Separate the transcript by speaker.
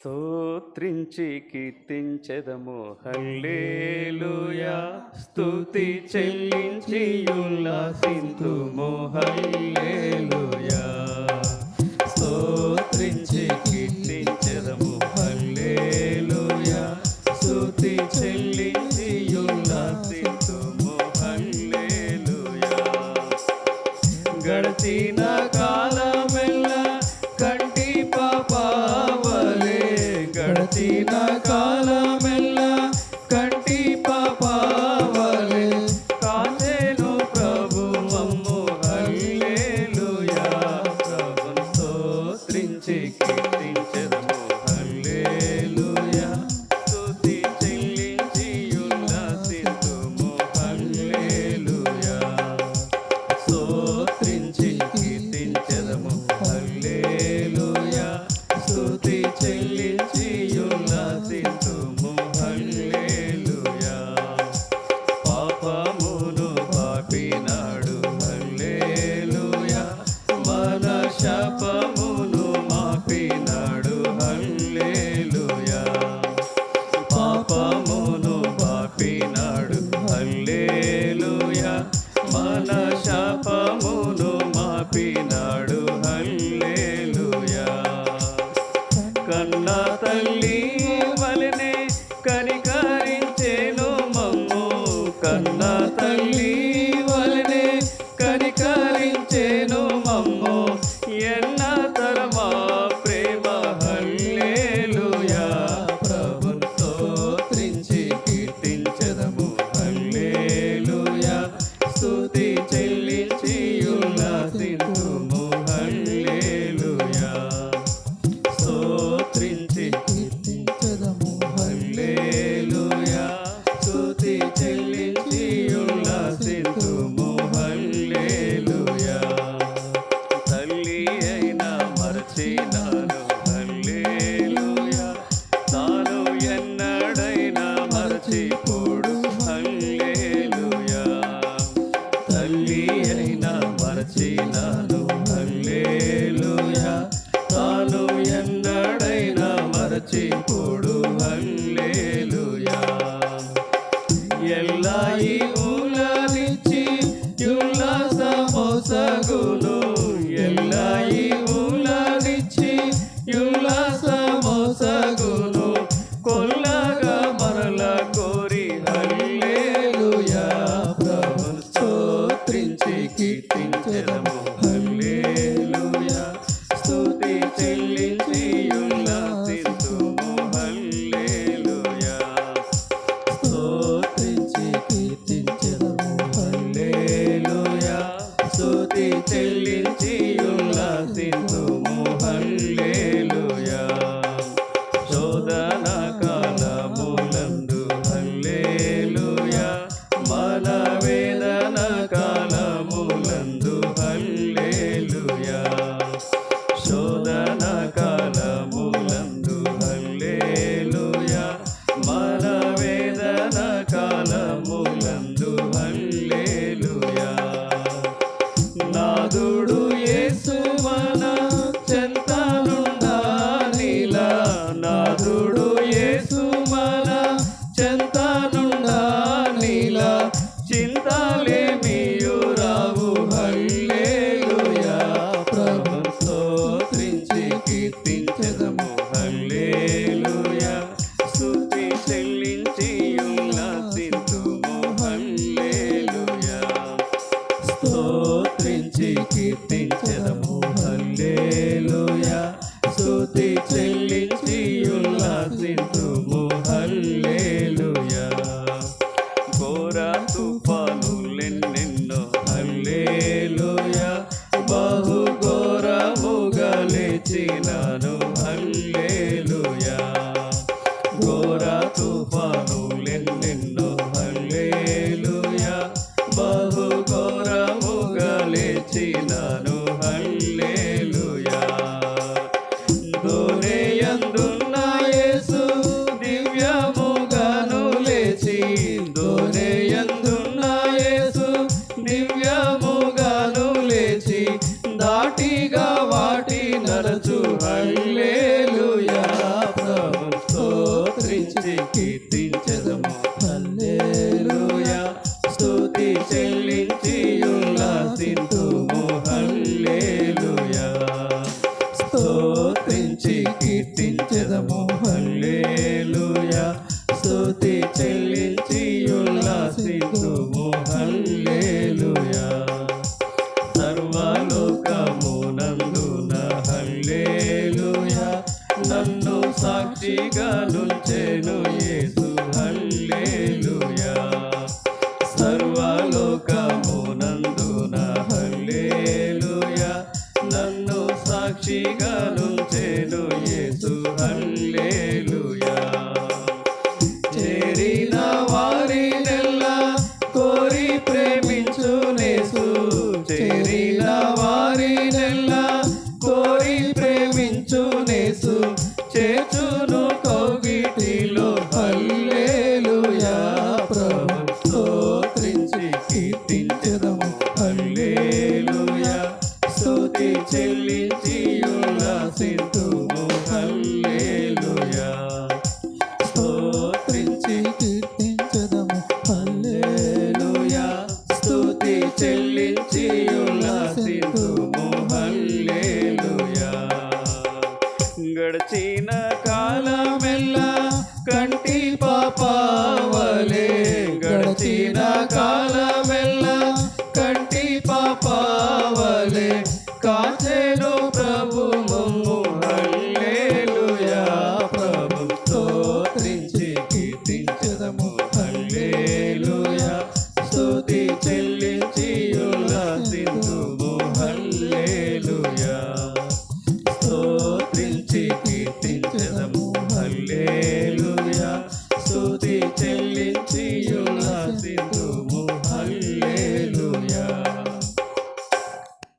Speaker 1: స్తోత్రించి కీర్తించెదము. Hallelujah. స్తుతి చెల్లించి ఉల్లాసింతు hallelujah. స్తోత్రించి కీర్తించెదము. Hallelujah. స్తుతి చెల్లించి ఉల్లాసింతు హల్లేలుయా. గడిచిన కాలం the మరచినాను హల్లేలుయా. నాలో ఎన్నడైనా మరచిపోడు. హల్లేలుయా. తల్లి అయినా మరచినాను. హల్లేలుయా. నాలో ఎన్నడైనా మరచిపోడు. హల్లేలుయా. ఎల్లాయి ఉలరిచి యుల్లాసమోసగును ಎಲ್ಲಾಯೂ కీర్తించదము ఏలినను హల్లేలుయా. ఘోర తుఫానులెన్నెన్నో దాటిగా వాటి నరచు హల్లేలుయా ప్రభు స్తోత్రించి కీర్తించదము. హల్లేలుయా స్తుతి చెల్లించి ఉల్లాసింతుము హల్లేలుయా స్తోత్రించి కీర్తించదము. హల్లేలుయా స్తుతి చెల్లించి ఉల్లాసింతుము హల్లే ভালো గడిచిన కాలమెల్లా కంటి పాపావలే గడిచిన కాలం